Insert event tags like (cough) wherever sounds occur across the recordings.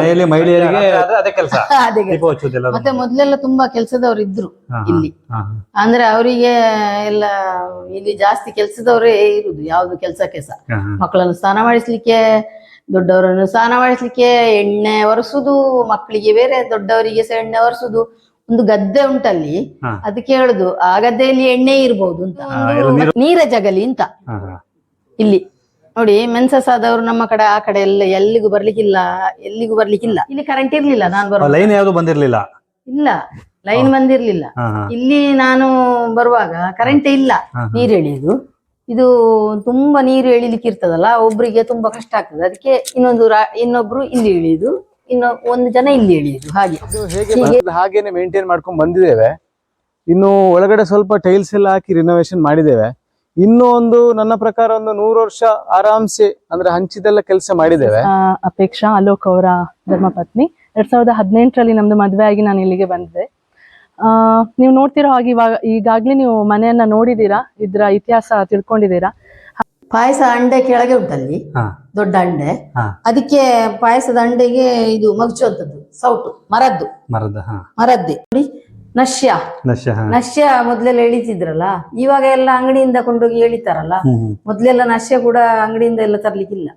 ಮನೆಯಲ್ಲಿ ಮಹಿಳೆಯರಿಗೆ ಅದೇ ಕೆಲಸ. (laughs) ಮತ್ತೆ ಮೊದ್ಲೆಲ್ಲ ತುಂಬಾ ಕೆಲಸದವ್ರು ಇದ್ರು ಇಲ್ಲಿ. ಅಂದ್ರೆ ಅವರಿಗೆ ಎಲ್ಲ ಇಲ್ಲಿ ಜಾಸ್ತಿ ಕೆಲಸದವರೇ ಇರುದು ಯಾವ್ದು ಕೆಲಸಕ್ಕೆ ಸಹ. ಮಕ್ಕಳನ್ನು ಸ್ನಾನ ಮಾಡಿಸ್ಲಿಕ್ಕೆ ದೊಡ್ಡವರನ್ನು ಸ್ನಾನ ಮಾಡಿಸ್ಲಿಕ್ಕೆ ಎಣ್ಣೆ ಒರೆಸುದು ಮಕ್ಕಳಿಗೆ ಬೇರೆ ದೊಡ್ಡವರಿಗೆ ಸಹ ಎಣ್ಣೆ ಒರೆಸುದು. ಒಂದು ಗದ್ದೆ ಉಂಟಲ್ಲಿ. ಅದಕ್ಕೆ ಹೇಳುದು ಆ ಗದ್ದೆಯಲ್ಲಿ ಎಣ್ಣೆ ಇರ್ಬಹುದು ಅಂತ. ನೀರ ಜಗಲಿ ಅಂತ. ಇಲ್ಲಿ. ನೋಡಿ ಮೆನ್ಸಸ್ ಆದವರು ನಮ್ಮ ಕಡೆ ಆ ಕಡೆ ಎಲ್ಲ ಎಲ್ಲಿಗೂ ಬರ್ಲಿಕ್ಕಿಲ್ಲ ಎಲ್ಲಿಗೂ ಬರ್ಲಿಕ್ಕಿಲ್ಲ. ಇಲ್ಲಿ ಕರೆಂಟ್ ಇರ್ಲಿಲ್ಲ ನಾನು ಬರುವ ಲೈನ್ ಯಾವ್ದು ಬಂದಿರ್ಲಿಲ್ಲ? ಇಲ್ಲ ಲೈನ್ ಬಂದಿರ್ಲಿಲ್ಲ. ಇಲ್ಲಿ ನಾನು ಬರುವಾಗ ಕರೆಂಟ್ ಇಲ್ಲ. ನೀರ್ ಎಳೆಯುದು. ಇದು ತುಂಬಾ ನೀರು ಎಳಿಲಿಕ್ಕೆ ಇರ್ತದಲ್ಲ ಒಬ್ರಿಗೆ ತುಂಬಾ ಕಷ್ಟ ಆಗ್ತದೆ. ಅದಕ್ಕೆ ಇನ್ನೊಂದು ಇನ್ನೊಬ್ರು ಇಲ್ಲಿ ಇಳಿಯುದು ಇನ್ನು ಒಂದು ಜನ ಇಲ್ಲಿ ಇಳಿಯುದು ಹಾಗೆ. ಹಾಗೇನೆ ಮೇಂಟೈನ್ ಮಾಡ್ಕೊಂಡು ಬಂದಿದ್ದೇವೆ. ಇನ್ನು ಒಳಗಡೆ ಸ್ವಲ್ಪ ಟೈಲ್ಸ್ ಎಲ್ಲ ಹಾಕಿ ರಿನೋವೇಷನ್ ಮಾಡಿದ್ದೇವೆ. ಇನ್ನು ಒಂದು ನನ್ನ ಪ್ರಕಾರ ಒಂದು ನೂರು ವರ್ಷ ಆರಾಮ್ಸೆ ಅಂದ್ರೆ ಹಂಚಿದೆಲ್ಲ ಕೆಲಸ ಮಾಡಿದ್ದೇವೆ. ಆ, ಅಪೇಕ್ಷಾ ಅಲೋಕ್ ಅವರ ಧರ್ಮಪತ್ನಿ. ಎರಡ್ ಸಾವಿರದ ಹದಿನೆಂಟರಲ್ಲಿ ನಮ್ದು ಮದುವೆ ಆಗಿ ನಾನು ಇಲ್ಲಿಗೆ ಬಂದೆ. ಆ, ನೀವು ನೋಡ್ತಿರೋ ಹಾಗೆ ಇವಾಗ ಈಗಾಗ್ಲೇ ನೀವು ಮನೆಯನ್ನ ನೋಡಿದೀರಾ ಇದ್ರ ಇತಿಹಾಸ ತಿಳ್ಕೊಂಡಿದ್ದೀರಾ? ಪಾಯಸ ಅಂಡೆ ಕೆಳಗೆ ಉಂಟಲ್ಲಿ ದೊಡ್ಡ ಅಂಡೆ. ಅದಕ್ಕೆ ಪಾಯಸದ ಅಂಡೆಗೆ ಇದು ಮಗ್ಚುವಂಥದ್ದು ಸೌಟು ಮರದ್ದು. ಮರದ ಹಾ. ಮರದ್ದೇ. ನೋಡಿ ನಶ್ಯ. ನಶ್ಯ ಹಾ. ನಶ್ಯ ಮೊದ್ಲೆಲ್ಲ ಎಳಿತಿದ್ರಲ್ಲ ಇವಾಗ ಎಲ್ಲ ಅಂಗಡಿಯಿಂದ ಕೊಂಡೋಗಿ ಎಳಿತಾರಲ್ಲ ಹ್ಮ್. ಮೊದ್ಲೆಲ್ಲ ನಶ್ಯ ಕೂಡ ಅಂಗಡಿಯಿಂದ ಎಲ್ಲ ತರ್ಲಿಕ್ಕಿಲ್ಲ.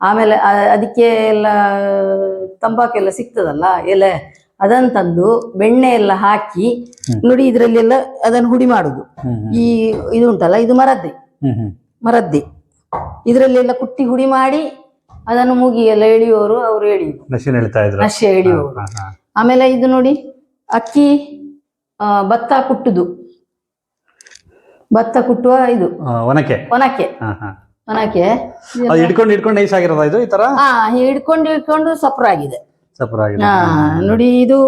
ಆಮೇಲೆ ಅದಕ್ಕೆ ಎಲ್ಲ ತಂಬಾಕೆಲ್ಲ ಸಿಗ್ತದಲ್ಲ ಎಲೆ ಅದನ್ನ ತಂದು ಬೆಣ್ಣೆ ಎಲ್ಲ ಹಾಕಿ ನೋಡಿ ಇದ್ರಲ್ಲೆಲ್ಲ ಅದನ್ನ ಹುಡಿ ಮಾಡುದು. ಹ್ಮ್. ಈ ಇದು ಉಂಟಲ್ಲ ಇದು ಮರದ್ದೆ. ಹ್ಮ್, ಹ್ಮ್. ಮರದ್ದೆ. ಇದರಲ್ಲೆಲ್ಲ ಕುಟ್ಟಿ ಹುಡಿ ಮಾಡಿ ಅದನ್ನು ಮುಗಿ ಎಲ್ಲ ಎಳೆಯುವವರು ಅವರು ಎಳೆಯುವುದು ಹೇಳ್ತಾ ಇದ್ರು. ನಶ್ಯ ಎಳೆಯುವವರು. ಹಾ, ಹಾ. ಆಮೇಲೆ ಇದು ನೋಡಿ ಅಕ್ಕಿ ಭತ್ತ ಕುಟ್ಟುದು. ಭತ್ತ ಕುಟ್ಟುವ ಇದು. ಒನಕೆ. ಒನಕೆ. ಒನಕೆ. ಹಿಡ್ಕೊಂಡು ಹಿಡ್ಕೊಂಡು ನೈಸ್ ಆಗಿರೋದ ಇದು ಈ ತರ? ಹಾ ಹಿಡ್ಕೊಂಡು ಹಿಡ್ಕೊಂಡು ಆಗಿದೆ ಸಫರ್ ಆಗಿದೆ ನೋಡಿ ಇದು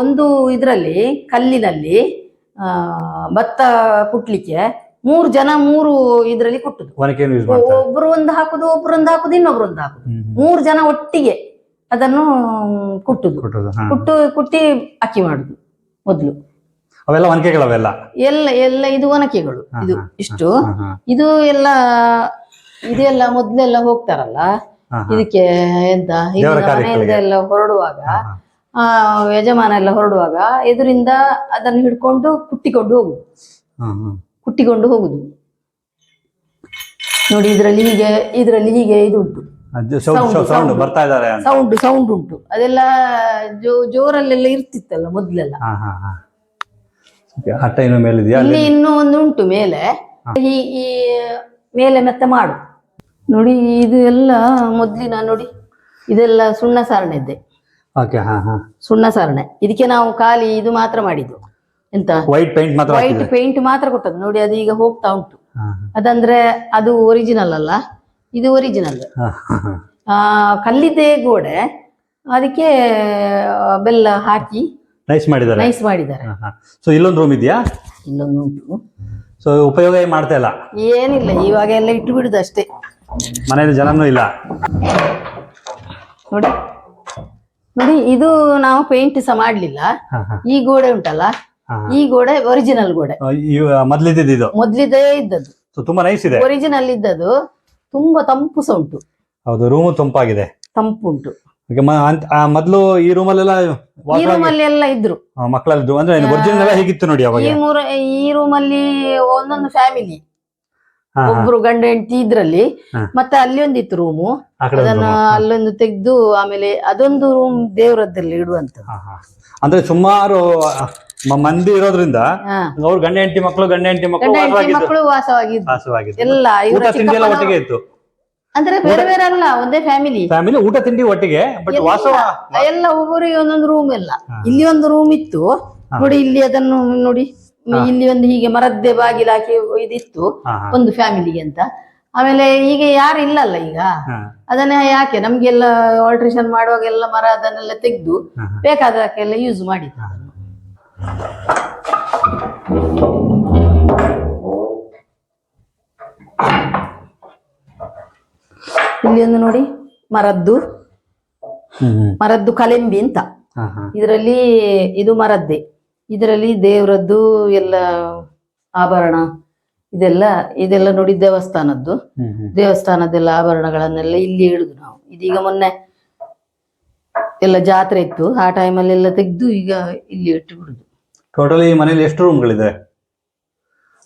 ಒಂದು ಇದರಲ್ಲಿ ಕಲ್ಲಿನಲ್ಲಿ ಭತ್ತ ಕುಟ್ಲಿಕ್ಕೆ ಮೂರು ಜನ ಮೂರು ಇದರಲ್ಲಿ ಕುಟ್ಟುದು. ಒಬ್ರು ಒಂದು ಹಾಕುದು ಒಬ್ರು ಒಂದು ಹಾಕುದು ಇನ್ನೊಬ್ರು ಒಂದು ಹಾಕುದು. ಮೂರು ಜನ ಒಟ್ಟಿಗೆ ಅದನ್ನು ಕುಟ್ಟುದು. ಕುಟ್ಟು ಕುಟ್ಟಿ ಅಕ್ಕಿ ಮಾಡುದು. ಮೊದ್ಲು ಅವೆಲ್ಲ ಒನಕೆಗಳವೆಲ್ಲ ಎಲ್ಲ ಎಲ್ಲ ಇದು ಒನಕೆಗಳು ಇದು ಇಷ್ಟು. ಇದು ಎಲ್ಲ ಇದೆಲ್ಲ ಮೊದ್ಲೆಲ್ಲ ಹೋಗ್ತಾರಲ್ಲ. ಇದಕ್ಕೆ ಎಂತ. ಮನೆಯಿಂದ ಎಲ್ಲ ಹೊರಡುವಾಗ. ಆ ಯಜಮಾನ ಎಲ್ಲ ಹೊರಡುವಾಗ ಎದುರಿಂದ ಅದನ್ನು ಹಿಡ್ಕೊಂಡು ಕುಟ್ಟಿಕೊಂಡು ಹೋಗುದು. ಕುಟ್ಟಿಕೊಂಡು ಹೋಗುದು ನೋಡಿ ಇದ್ರಲ್ಲಿ ಹೀಗೆ ಇದ್ರಲ್ಲಿ ಹೀಗೆ ಇದು ಉಂಟು ಸೌಂಡ್ ಬರ್ತಾ ಇದಾರೆ ಸೌಂಡ್ ಸೌಂಡ್ ಉಂಟು. ಅದೆಲ್ಲ ಜೋ ಜೋರಲ್ಲೆಲ್ಲ ಇರ್ತಿತ್ತಲ್ಲ ಮೊದ್ಲೆಲ್ಲ. ಹಟ್ಟ ಇನ್ನು ಮೇಲಿದ್ಯಾ? ಇಲ್ಲಿ ಇನ್ನೂ ಒಂದು ಉಂಟು ಮೇಲೆ. ಈ ಈ ಮೇಲೆ ಮತ್ತೆ ಮಾಡು. ನೋಡಿ ಇದು ಎಲ್ಲ ಮೊದ್ಲಿನ ನೋಡಿ. ಇದೆಲ್ಲ ಸುಣ್ಣ ಸಾರಣೆದ್ದೆ. ಓಕೆ ಹಾ ಹಾ. ಸುಣ್ಣ ಸಾರಣೆ. ಇದಕ್ಕೆ ನಾವು ಖಾಲಿ ಇದು ಮಾತ್ರ ಮಾಡಿದ್ದು. ಎಂತ? ವೈಟ್ ಪೇಂಟ್ ಮಾತ್ರ ವೈಟ್. ಪೇಂಟ್ ಮಾತ್ರ ಕೊಟ್ಟದ್ದು. ನೋಡಿ ಅದು ಈಗ ಹೋಗ್ತಾ ಉಂಟು. ಅದಂದ್ರೆ ಅದು ಒರಿಜಿನಲ್ ಅಲ್ಲ. ಇದು ಒರಿಜಿನಲ್ ಕಲ್ಲಿದ್ದೇ ಗೋಡೆ ಅದಕ್ಕೆ ಬೆಲ್ಲ ಹಾಕಿ ನೈಸ್ ಮಾಡಿದ್ದಾರೆ. ನೈಸ್ ಮಾಡಿದ್ದಾರೆ. ಸೊ ಇಲ್ಲೊಂದು ರೂಮ್ ಇದೆಯಾ? ಇಲ್ಲೊಂದು ಉಂಟು. ಸೊ ಉಪಯೋಗ ಏನ್ ಮಾಡ್ತಾ ಇಲ್ಲ? ಏನಿಲ್ಲ ಇವಾಗ ಎಲ್ಲ ಇಟ್ಟು ಬಿಡುದು ಅಷ್ಟೇ. ಮನೆಯಲ್ಲಿ ಜನನೂ ಇಲ್ಲ. ನೋಡಿ. ನೋಡಿ ಇದು ನಾವು ಪೇಂಟ್ ಸಹ ಮಾಡ್ಲಿಲ್ಲ. ಈ ಗೋಡೆ ಉಂಟಲ್ಲ ಈ ಗೋಡೆ ಒರಿಜಿನಲ್ ಗೋಡೆ. ಮೊದ್ಲಿದ್ದು ಮೊದ್ಲಿದ್ದೇ ಇದ್ದದ್ದು. ತುಂಬಾ ನೈಸ್ ಇದೆ. ಒರಿಜಿನಲ್ ಇದ್ದದ್ದು. ತುಂಬಾ ತಂಪು ಸಹ ಉಂಟು. ಹೌದು ರೂಮು ತಂಪಾಗಿದೆ. ತಂಪು ಉಂಟು ಮೊದಲು ಮ- ಆ, ಮೊದ್ಲು ಈ ರೂಮಲ್ಲೆಲ್ಲ ಈ ರೂಮಲ್ಲಿ ಎಲ್ಲ ಇದ್ರು. ಮಕ್ಕಳದ್ದು ಅಂದ್ರೆ ಒರಿಜಿನಲ್ ಎಲ್ಲ ಹೇಗಿತ್ತು ನೋಡಿ ಅವಾಗ? ಈ ಮೂರು ಈ ರೂಮಲ್ಲಿ ಒಂದೊಂದು ಫ್ಯಾಮಿಲಿ. ಒಬ್ರು ಗಂಡ ಹೆಂಡತಿ ಇದ್ರಲ್ಲಿ. ಮತ್ತೆ ಅಲ್ಲಿ ಒಂದಿತ್ತು ರೂಮು. ಅದನ್ನ ಅಲ್ಲೊಂದು ತೆಗ್ದು ಆಮೇಲೆ ಅದೊಂದು ರೂಮ್ ದೇವರದ್ದಲ್ಲಿ ಹಾ. ಅಂದ್ರೆ ಸುಮಾರು ಮ- ಮಂದಿ ಇರೋದ್ರಿಂದ ಅವ್ರು ಗಂಡ ಹೆಂಡತಿ ಮಕ್ಕಳು ಗಂಡ ಹೆಂಡತಿ ಮಕ್ಕಳು ಗಂಡ ಹೆಂಡತಿ ವಾಸವಾಗಿದ್ದು. ಮಕ್ಕಳು ವಾಸವಾಗಿದ್ದು. ವಾಸವಾಗಿದ್ದು. ಎಲ್ಲ ಊಟ ಇವರ ತಿಂಡಿ ಎಲ್ಲ ಒಟ್ಟಿಗೆ ಚಿಕ್ಕಪ್ಪನವರು- ಇತ್ತು. ಅಂದ್ರೆ ಬೇರೆ ಬೇರೆ ಅಲ್ಲ ಒಂದೇ ಫ್ಯಾಮಿಲಿ ಫ್ಯಾಮಿಲಿ ಊಟ ತಿಂಡಿ ಒಟ್ಟಿಗೆ ಬಟ್ ಎಲ್ಲ ಒಬ್ಬರಿಗೆ ಒಂದೊಂದು ರೂಮ್ ಇಲ್ಲ ಇಲ್ಲಿ ಒಂದು ರೂಮ್ ಇತ್ತು. ನೋಡಿ ಇಲ್ಲಿ ಅದನ್ನು ನೋಡಿ ಇಲ್ಲಿ ಒಂದು ಹೀಗೆ ಮರದ್ದೆ ಬಾಗಿಲು ಹಾಕಿ ಇದಿತ್ತು. ಹಾ, ಹಾ. ಒಂದು ಫ್ಯಾಮಿಲಿಗೆ ಅಂತ ಆಮೇಲೆ ಈಗ ಯಾರು ಇಲ್ಲಲ್ಲ ಈಗ. ಅದನ್ನೇ ಅದನ್ನ ಯಾಕೆ? ನಮ್ಗೆಲ್ಲ ಆಲ್ಟ್ರೇಷನ್ ಮಾಡುವಾಗ ಎಲ್ಲ ಮರ ಅದನ್ನೆಲ್ಲ ತೆಗೆದು. ಬೇಕಾದಕ್ಕೆಲ್ಲ ಯೂಸ್ ಮಾಡಿದ್ದು ಅದನ್ನು. ಇಲ್ಲಿ ಒಂದು ನೋಡಿ ಮರದ್ದು. ಮರದ್ದು ಕಲೆಂಬಿ ಅಂತ. ಇದರಲ್ಲಿ ಇದು ಮರದ್ದೇ. ಇದರಲ್ಲಿ ದೇವರದ್ದು ಎಲ್ಲ ಆಭರಣ ಇದೆಲ್ಲ ಇದೆಲ್ಲ ನೋಡಿ ದೇವಸ್ಥಾನದ್ದು. ದೇವಸ್ಥಾನದೆಲ್ಲ ಆಭರಣಗಳನ್ನೆಲ್ಲ ಇಲ್ಲಿ ಇಡುದು ನಾವು. ಇದೀಗ ಮೊನ್ನೆ ಎಲ್ಲ ಜಾತ್ರೆ ಇತ್ತು. ಆ ಟೈಮಲ್ಲಿ ಎಲ್ಲ ತೆಗೆದು ಈಗ ಇಲ್ಲಿ ಇಟ್ಟು ಬಿಡುದು. ಟೋಟಲಿ ಮನೇಲಿ ಎಷ್ಟು ರೂಮ್ಗಳಿದೆ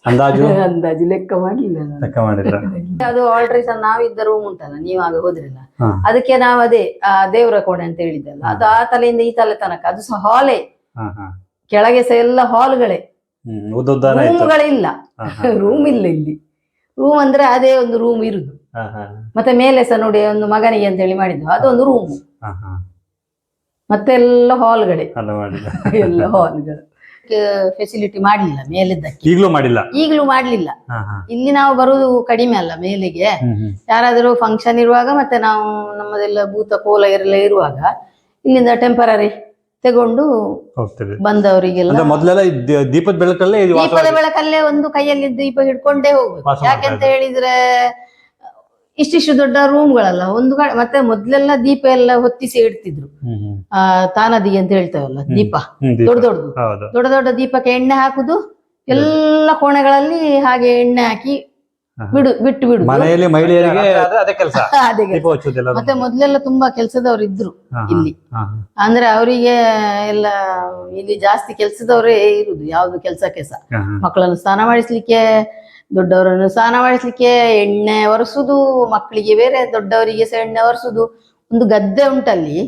ಅಂದಾಜು? (laughs) ಅಂದಾಜು ಲೆಕ್ಕ ಮಾಡಿಲ್ಲ ನಾನು. ಲೆಕ್ಕ ಮಾಡಿದ್ರ? (laughs) ಅದು ಆಲ್ಟ್ರೇಷನ್ ನಾವಿದ್ದ ರೂಮ್ ಉಂಟಲ್ಲ ನೀವು ಆಗ ಹೋದ್ರಿಲ್ಲ. ಹಾ. ಅದಕ್ಕೆ ನಾವು ಅದೇ ಆ ದೇವರ ಕೋಣೆ ಅಂತ ಹೇಳಿದ್ದಲ್ಲ. ಅದು ಆ ತಲೆಯಿಂದ ಈ ತಲೆ ತನಕ. ಅದು ಸಹ ಹಾಲೇ ಹಾ ಹಾ. ಕೆಳಗೆ ಸಹ ಎಲ್ಲ ಹಾಲ್ಗಳೇ ಹ್ಮ್ ರೂಮ್ಗಳಿಲ್ಲ ಹಾ, ಹಾ. ರೂಮ್ (laughs) ಇಲ್ಲ ಇಲ್ಲಿ. ರೂಮ್ ಅಂದ್ರೆ ಅದೇ ಒಂದು ರೂಮ್ ಇರುದು. ಹಾ, ಹಾ, ಮತ್ತೆ ಮೇಲೆ ಸಹ ನೋಡಿ ಒಂದು ಮಗನಿಗೆ ಅಂತ ಹೇಳಿ ಮಾಡಿದ್ದು. ಅದೊಂದು ರೂಮ್ ಹಾ, ಹಾ. ಮತ್ತೆ ಎಲ್ಲ ಹಾಲ್ಗಳೇ ಅಲ್ಲ ಎಲ್ಲ ಹಾಲ್ಗಳು ಫೆಸಿಲಿಟಿ ಮಾಡಲಿಲ್ಲ ಮೇಲಿದ್ದಕ್ಕೆ. ಈಗಲೂ ಮಾಡಿಲ್ಲ? ಈಗಲೂ ಮಾಡ್ಲಿಲ್ಲ. ಇಲ್ಲಿ ನಾವು ಬರುವುದು ಕಡಿಮೆ ಅಲ್ಲ ಮೇಲಿಗೆ. ಯಾರಾದರೂ ಫಂಕ್ಷನ್ ಇರುವಾಗ ಮತ್ತೆ ನಾವು ನಮ್ಮದೆಲ್ಲ ಭೂತ ಕೋಲ ಎಲ್ಲ ಇರುವಾಗ ಇಲ್ಲಿಂದ ಟೆಂಪರರಿ ತಗೊಂಡು ಹೋಗ್ತೇವೆ. ಬಂದವರಿಗೆಲ್ಲ ಮೊದಲೆಲ್ಲ ದೀಪದ ಬೆಳಕಲ್ಲೇ ದೀಪದ ಬೆಳಕಲ್ಲೇ ಒಂದು ಕೈಯಲ್ಲಿ ದೀಪ ಹಿಡ್ಕೊಂಡೇ ಹೋಗ್ಬೇಕು. ಯಾಕೆಂತ ಹೇಳಿದ್ರೆ ಇಷ್ಟಿಷ್ಟು ದೊಡ್ಡ ರೂಮ್ಗಳಲ್ಲ ಒಂದು ಕಡೆ ಮತ್ತೆ ಮೊದ್ಲೆಲ್ಲ ದೀಪ ಎಲ್ಲ ಹೊತ್ತಿಸಿ ಇಡ್ತಿದ್ರು. ಆ ತಾನದಿ ಅಂತ ಹೇಳ್ತೇವಲ್ಲ ದೀಪ. ದೀಪ. ದೊಡ್ಡ ದೊಡ್ಡದು. ಹೌದು. ದೊಡ್ಡ ದೊಡ್ಡ ದೀಪಕ್ಕೆ ಎಣ್ಣೆ ಹಾಕುದು ಎಲ್ಲ ಕೋಣೆಗಳಲ್ಲಿ ಹಾಗೆ ಎಣ್ಣೆ ಹಾಕಿ ಹಾ. ಬಿಡು ಬಿಟ್ಟು ಬಿಡು. ಮನೆಯಲ್ಲಿ ಮಹಿಳೆಯರಿಗೆ ಅದೇ ಕೆಲಸ. (laughs) ಅದೇ ಕೆಲ್ಸ. ದೀಪ ಹಚ್ಚುದಿಲ್ಲ ಮತ್ತೆ ಮೊದ್ಲೆಲ್ಲ ತುಂಬಾ ಕೆಲಸದವ್ರು ಇದ್ರು ಇಲ್ಲಿ. ಅಂದ್ರೆ ಅವರಿಗೆ ಎಲ್ಲ ಇಲ್ಲಿ ಜಾಸ್ತಿ ಕೆಲಸದವರೇ ಇರುದು ಯಾವ್ದು ಕೆಲ್ಸಕ್ಕೆ ಸಹ ಮಕ್ಕಳನ್ನು ಸ್ನಾನ ಮಾಡಿಸ್ಲಿಕ್ಕೆ ದೊಡ್ಡವರನ್ನು ಸ್ನಾನ ಮಾಡಿಸ್ಲಿಕ್ಕೆ ಎಣ್ಣೆ ಒರೆಸುದು ಮಕ್ಕಳಿಗೆ ಬೇರೆ ದೊಡ್ಡವರಿಗೆ ಸಹ ಎಣ್ಣೆ ಒರೆಸುದು ಒಂದು ಗದ್ದೆ ಉಂಟಲ್ಲಿ.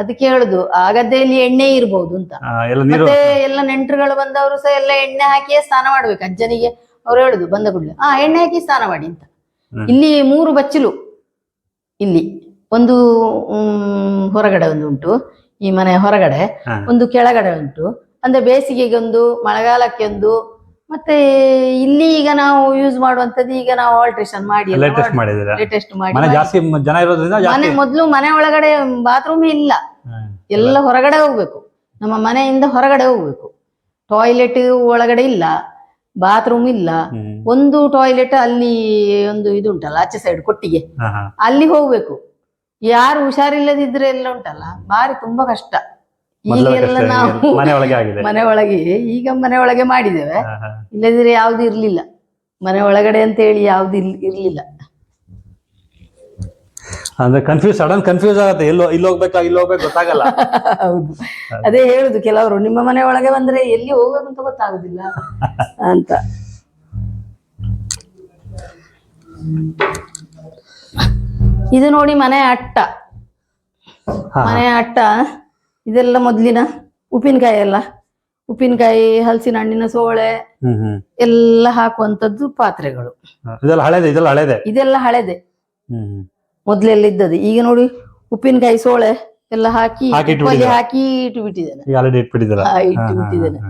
ಅದಕ್ಕೆ ಹೇಳುದು ಆ ಗದ್ದೆಯಲ್ಲಿ ಎಣ್ಣೆ ಇರಬಹುದು ಅಂತ. ಮತ್ತೆ ಎಲ್ಲ ನೆಂಟರುಗಳು ಬಂದವರು ಸಹ ಎಲ್ಲ ಎಣ್ಣೆ ಹಾಕಿಯೇ ಸ್ನಾನ ಮಾಡ್ಬೇಕು. ಅಜ್ಜನಿಗೆ ಅವ್ರು ಹೇಳುದು ಬಂದ ಕೂಡಲೇ ಆ ಎಣ್ಣೆ ಹಾಕಿ ಸ್ನಾನ ಮಾಡಿ ಅಂತ. ಇಲ್ಲಿ ಮೂರು ಬಚ್ಚಲು ಇಲ್ಲಿ. ಒಂದು ಹೊರಗಡೆ ಒಂದು ಉಂಟು ಈ ಮನೆ ಹೊರಗಡೆ. ಒಂದು ಕೆಳಗಡೆ ಉಂಟು. ಅಂದ್ರೆ ಬೇಸಿಗೆಗೆ ಒಂದು ಮಳೆಗಾಲಕ್ಕೆ ಒಂದು ಮತ್ತೆ ಇಲ್ಲಿ ನಾವು ಯೂಸ್ ಮಾಡುವಂತದ್ದು ಈಗ ನಾವು ಆಲ್ಟ್ರೇಷನ್ ಮಾಡಿ ಲೇಟೆಸ್ಟ್ ಮಾಡಿದ್ದೀರಾ? ಲೇಟೆಸ್ಟ್ ಮಾಡಿ ಮನೆ ಜಾಸ್ತಿ ಜನ ಇರೋದ್ರಿಂದ ಮನೆ ಮೊದಲು ಮನೆ ಒಳಗಡೆ ಬಾತ್ರೂಮ್ ಇಲ್ಲ. ಎಲ್ಲ ಹೊರಗಡೆ ಹೋಗ್ಬೇಕು. ನಮ್ಮ ಮನೆಯಿಂದ ಹೊರಗಡೆ ಹೋಗ್ಬೇಕು. ಟಾಯ್ಲೆಟ್ ಒಳಗಡೆ ಇಲ್ಲ. ಬಾತ್ರೂಮ್ ಇಲ್ಲ. ಒಂದು ಟಾಯ್ಲೆಟ್ ಅಲ್ಲಿ ಒಂದು ಇದು ಉಂಟಲ್ಲ ಆಚೆ ಸೈಡ್ ಕೊಟ್ಟಿಗೆ. ಅಲ್ಲಿ ಹೋಗ್ಬೇಕು. ಯಾರು ಹುಷಾರಿಲ್ಲದಿದ್ರೆ ಎಲ್ಲ ಉಂಟಲ್ಲ ಬಾರಿ ತುಂಬಾ ಕಷ್ಟ. ಈಗೆಲ್ಲ ನಾವು ಮನೆ ಒಳಗೆ ಈಗ ಮನೆ ಒಳಗೆ ಮಾಡಿದ್ದೇವೆ. ಇಲ್ಲದಿದ್ರೆ ಯಾವ್ದು ಇರ್ಲಿಲ್ಲ. ಮನೆ ಒಳಗಡೆ ಅಂತ ಹೇಳಿ ಯಾವ್ದು ಇಲ್- ಇರ್ಲಿಲ್ಲ. ಅಂದ್ರೆ ಕನ್ಫ್ಯೂಸ್ ಸಡನ್ ಕನ್ಫ್ಯೂಸ್ ಆಗುತ್ತೆ. ಎಲ್ಲೋ ಇಲ್ಲಿ ಹೋಗ್ಬೇಕಾ ಇಲ್ಲಿ ಹೋಗ್ಬೇಕು ಗೊತ್ತಾಗಲ್ಲ. (laughs) ಹೌದು. ಅದೇ ಹೇಳುದು ಕೆಲವರು ನಿಮ್ಮ ಮನೆ ಒಳಗೆ ಬಂದ್ರೆ ಎಲ್ಲಿ ಹೋಗೋದು ಅಂತ ಗೊತ್ತಾಗುದಿಲ್ಲ ಅಂತ. ಇದು ನೋಡಿ ಮನೆ ಅಟ್ಟ. ಮನೆ ಅಟ್ಟ ಇದೆಲ್ಲ ಮೊದ್ಲಿನ ಉಪ್ಪಿನಕಾಯಿ ಎಲ್ಲ ಉಪ್ಪಿನಕಾಯಿ ಹಲಸಿನ ಹಣ್ಣಿನ ಸೋಳೆ ಎಲ್ಲ ಹಾಕುವಂತದ್ದು ಪಾತ್ರೆಗಳು. ಇದೆಲ್ಲ ಹಳೇದೆ ಇದೆಲ್ಲ ಹಳೇದೆ? ಇದೆಲ್ಲ ಹಳೆದೆ. ಮೊದ್ಲೆಲ್ಲ ಇದ್ದದ್ದು ಈಗ ನೋಡಿ ಉಪ್ಪಿನಕಾಯಿ ಸೋಳೆ ಎಲ್ಲ ಹಾಕಿ ಹಾಕಿ ಇಟ್ಟು ಹಾಕಿ ಇಟ್ಟು ಬಿಟ್ಟಿದ್ದೇನೆ ಇಟ್ಟು ಬಿಟ್ಟಿದ್ದೇನೆ.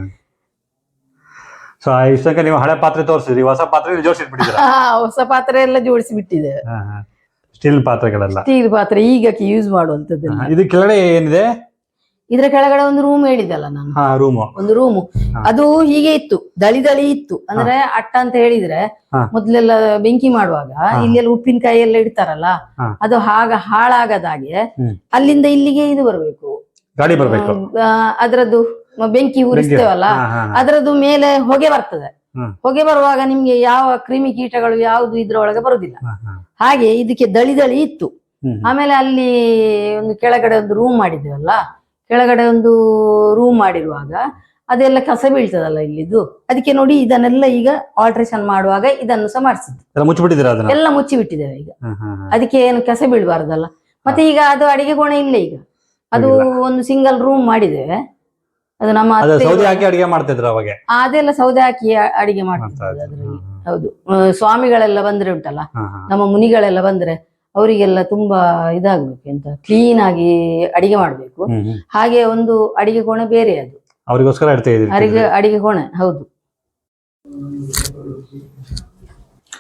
ಸೊ ಇಷ್ಟಕ್ಕೆ ನೀವು ಹಳೆ ಪಾತ್ರೆ ತೋರಿಸಿದ್ರಿ ಹೊಸ ಪಾತ್ರೆ ಜೋಡಿಸಿ (laughs) ಹಾ ಹೊಸ ಪಾತ್ರೆ ಎಲ್ಲ ಜೋಡಿಸಿ ಬಿಟ್ಟಿದೆ ಸ್ಟೀಲ್ ಪಾತ್ರೆಗಳೆಲ್ಲ. ಸ್ಟೀಲ್ ಪಾತ್ರೆ ಈಗ ಯೂಸ್ ಮಾಡುವಂತದ್ದು ಇದು ಕೆಳಗಡೆ ಏನಿದೆ? ಇದ್ರ ಕೆಳಗಡೆ ಒಂದು ರೂಮ್ ಹೇಳಿದಲ್ಲ ನಾನು. ಹಾ ರೂಮು ಒಂದು ರೂಮ್ ಅದು ಹೀಗೆ ಇತ್ತು. ದಳಿ ದಳಿ ಇತ್ತು. ಅಂದ್ರೆ ಅಟ್ಟ ಅಂತ ಹೇಳಿದ್ರೆ. ಮೊದ್ಲೆಲ್ಲ ಬೆಂಕಿ ಮಾಡುವಾಗ ಇಲ್ಲೆಲ್ಲ ಉಪ್ಪಿನಕಾಯಿ ಎಲ್ಲ ಇಡ್ತಾರಲ್ಲ ಅದು ಹಾಗ ಹಾಳಾಗದಾಗೆ. ಅಲ್ಲಿಂದ ಇಲ್ಲಿಗೆ ಇದು ಬರ್ಬೇಕು. ಗಾಡಿ ಬರ್ಬೇಕು. ಆ, ಅದ್ರದ್ದು ಬೆಂಕಿ ಉರಿಸ್ತೇವಲ್ಲ. ಅದ್ರದ್ದು ಮೇಲೆ ಹೊಗೆ ಬರ್ತದೆ. ಹೊಗೆ ಬರುವಾಗ ನಿಮ್ಗೆ ಯಾವ ಕ್ರಿಮಿ ಕೀಟಗಳು ಯಾವುದು ಇದ್ರೊಳಗೆ ಬರುದಿಲ್ಲ. ಹಾಗೆ ಇದಕ್ಕೆ ದಳಿ ದಳಿ ಇತ್ತು. ಆಮೇಲೆ ಅಲ್ಲಿ ಒಂದು ಕೆಳಗಡೆ ಒಂದು ರೂಮ್ ಮಾಡಿದ್ದೇವಲ್ಲ ಕೆಳಗಡೆ ಒಂದು ರೂಮ್ ಮಾಡಿರುವಾಗ ಅದೆಲ್ಲ ಕಸ ಬೀಳ್ತದಲ್ಲ ಇಲ್ಲಿದು ಅದಕ್ಕೆ ನೋಡಿ ಇದನ್ನೆಲ್ಲ ಈಗ ಆಲ್ಟ್ರೇಷನ್ ಮಾಡುವಾಗ ಇದನ್ನು ಸಹ ಮಾಡಿಸಿದ್ದು. ಎಲ್ಲ ಮುಚ್ಚಿಬಿಟ್ಟಿದ್ದೀರಾ ಅದನ್ನ? ಎಲ್ಲ ಮುಚ್ಚಿ ಬಿಟ್ಟಿದ್ದೇವೆ ಈಗ. ಅದಕ್ಕೆ ಏನು ಕಸ ಬೀಳ್ಬಾರ್ದಲ್ಲ. ಮತ್ತೆ ಈಗ ಅದು ಅಡಿಗೆ ಕೋಣೆ ಇಲ್ಲ ಈಗ. ಅದು ಒಂದು ಸಿಂಗಲ್ ರೂಮ್ ಮಾಡಿದ್ದೇವೆ ಅದು ನಮ್ಮ ಸೌದೆ ಹಾಕಿ ಅಡಿಗೆ ಮಾಡ್ತಿದ್ರು ಅವಾಗ? ಅದೆಲ್ಲ ಸೌದೆ ಹಾಕಿ ಅಡಿಗೆ ಅದರಲ್ಲಿ. ಹೌದು. ಸ್ವಾಮಿಗಳೆಲ್ಲ ಬಂದ್ರೆ ಉಂಟಲ್ಲ. ನಮ್ಮ ಮುನಿಗಳೆಲ್ಲ ಬಂದ್ರೆ ಅವರಿಗೆಲ್ಲ ತುಂಬಾ ಇದಾಗ್ಬೇಕು ಎಂತ ಕ್ಲೀನ್ ಆಗಿ ಅಡಿಗೆ ಮಾಡ್ಬೇಕು. ಹಾಗೆ ಒಂದು ಅಡಿಗೆ ಕೋಣೆ ಬೇರೆ ಅದು. ಅವರಿಗೋಸ್ಕರ ಅಡಿಗೆ ಅಡಿಗೆ ಕೋಣೆ ಹೌದು.